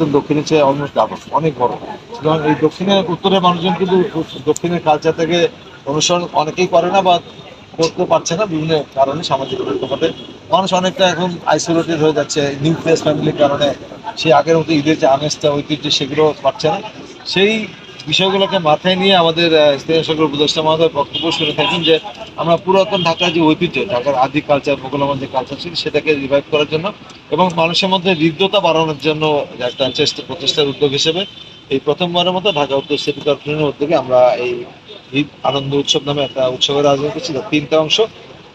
পাকিস্তান দক্ষিণের চেয়ে almost double অনেক বড়। সুতরাং এই দক্ষিণে উত্তরের মানুষজন কিন্তু দক্ষিণের কালচার থেকে অনুসরণ অনেকেই করে না বা করতে পারছে না, বিভিন্ন কারণে সামাজিক প্রেক্ষাপটে মানুষ অনেকটা এখন আইসোলেটেড হয়ে যাচ্ছে নিউক্লিয়াস ফ্যামিলির কারণে। সেই আগের মতো ঈদের যে আমেজটা, ঐতিহ্য, সেগুলো পাচ্ছে না। সেই বিষয়গুলোকে মাথায় নিয়ে আমাদের স্থানীয় সরকার উপদেষ্টা মহোদয় বক্তব্য শুনে থাকেন যে আমরা পুরাতন ঢাকার যে ঐতিহ্য, ঢাকার আদি কালচার মোগল আমার যে কালচার ছিল সেটাকে রিভাইভ করার জন্য এবং মানুষের মধ্যে হৃদ্যতা বাড়ানোর জন্য একটা চেষ্টা, প্রচেষ্টার উদ্যোগ হিসেবে এই প্রথমবারের মতো ঢাকা উত্তর সিটি কর্পোরেশনের উদ্যোগে আমরা এই ঈদ আনন্দ উৎসব নামে একটা উৎসবের আয়োজন করছি। তিনটা অংশ।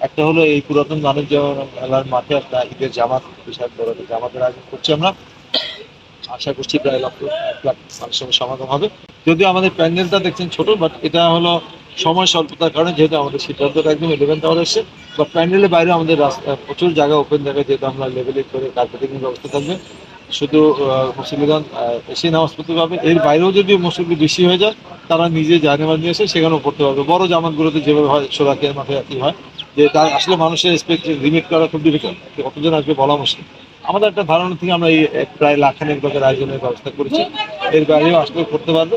একটা হলো এই পুরাতন বাণিজ্য মেলার মাঠে একটা ঈদের জামাত, বিশাল বড় জামাতের আয়োজন করছি আমরা। আশা করছি প্রায় লক্ষ, এক লাখ মানুষের সমাগম হবে। যদিও আমাদের প্যান্ডেলটা দেখছেন ছোট বাট এটা হলো সময় স্বল্পতার কারণে যেহেতু আমাদের সিদ্ধান্তটা একদম ইলেভেন্থ আওয়ার এসছে। বা প্যান্ডেলের বাইরে আমাদের রাস্তা প্রচুর জায়গা ওপেন জায়গায় যেহেতু আমরা লেভেলে করে কার্পেটিং ব্যবস্থা থাকবে। শুধু আহ, মুসলিমগণ এসে নামাজ পড়তে পারবে। এর বাইরেও যদি মুসলিম বেশি হয়ে যায় তারা নিজে জানেমাজ নিয়ে এসে সেখানেও পড়তে পারবে। বড় জামাতগুলোতে যেভাবে হয় সোলাকের মাথায় একই হয় যে তার আসলে মানুষের এক্সপেক্ট লিমিট করা খুব ডিফিকাল্ট কতজন আসবে বলা মুশকিল। আমাদের একটা ধারণা থেকে আমরা এই প্রায় লাখানেক লোকের আয়োজনের ব্যবস্থা করেছি। এর বাইরেও আসলে করতে পারবে।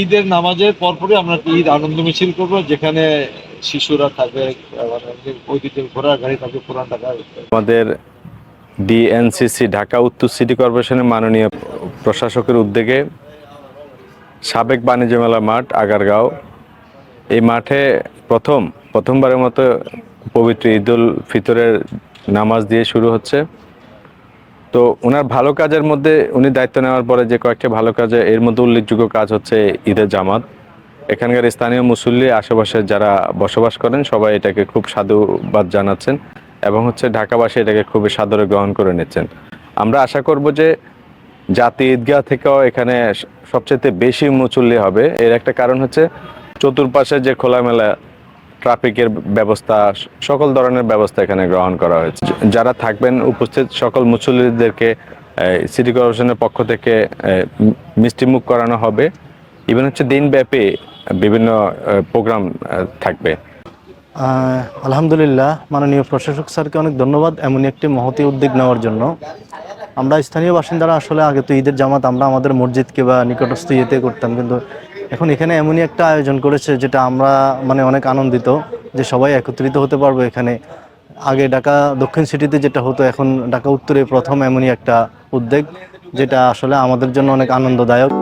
ঈদের নামাজের পরপরই আমরা ঈদ আনন্দ মিছিল করব, যেখানে শিশুরা থাকবে ঐতিহ্যের ঘোড়ার গাড়ি থাকবে, পুরান ঢাকা। আমাদের ডিএনসিসি ঢাকা উত্তর সিটি কর্পোরেশনের মাননীয় প্রশাসকের উদ্যোগে সাবেক বাণিজ্য মেলা মাঠ, আগারগাঁও। এই মাঠে প্রথম, প্রথমবারের মতো পবিত্র ঈদ উল ফিতরের নামাজ দিয়ে শুরু হচ্ছে। তো ওনার ভালো কাজের মধ্যে উনি দায়িত্ব নেওয়ার পরে যে কয়েকটি ভালো কাজে এর মধ্যে উল্লেখযোগ্য কাজ হচ্ছে ঈদের জামাত। এখানকার স্থানীয় মুসল্লি আশেপাশে যারা বসবাস করেন, সবাই এটাকে খুব সাধুবাদ জানাচ্ছেন এবং হচ্ছে ঢাকাবাসী এটাকে খুবই সাদরে গ্রহণ করে নিচ্ছেন। আমরা আশা করব যে জাতি ঈদগাহ থেকেও এখানে সবচেয়ে বেশি মুচল্লি হবে। এর একটা কারণ হচ্ছে চতুর্পাশে যে খোলামেলা ট্রাফিকের ব্যবস্থা, সকল ধরনের ব্যবস্থা এখানে গ্রহণ করা হয়েছে। যারা থাকবেন উপস্থিত সকল মুসল্লিদেরকে সিটি কর্পোরেশনের পক্ষ থেকে মিষ্টিমুখ করানো হবে। ইভেন হচ্ছে দিনব্যাপী বিভিন্ন প্রোগ্রাম থাকবে। আলহামদুলিল্লাহ, মাননীয় প্রশাসক স্যারকে অনেক ধন্যবাদ এমনই একটি মহতি উদ্যোগ নেওয়ার জন্য। আমরা স্থানীয় বাসিন্দারা আসলে আগে তো ঈদের জামাত, আমরা আমাদের মসজিদকে বা নিকটস্থ ইয়েতে করতাম। কিন্তু এখন এখানে এমনই একটা আয়োজন করেছে, যেটা আমরা মানে অনেক আনন্দিত যে সবাই একত্রিত হতে পারব এখানে। আগে ঢাকা, দক্ষিণ সিটিতে যেটা হতো, এখন ঢাকা উত্তরে প্রথম এমনই একটা উদ্যোগ, যেটা আসলে আমাদের জন্য অনেক আনন্দদায়ক।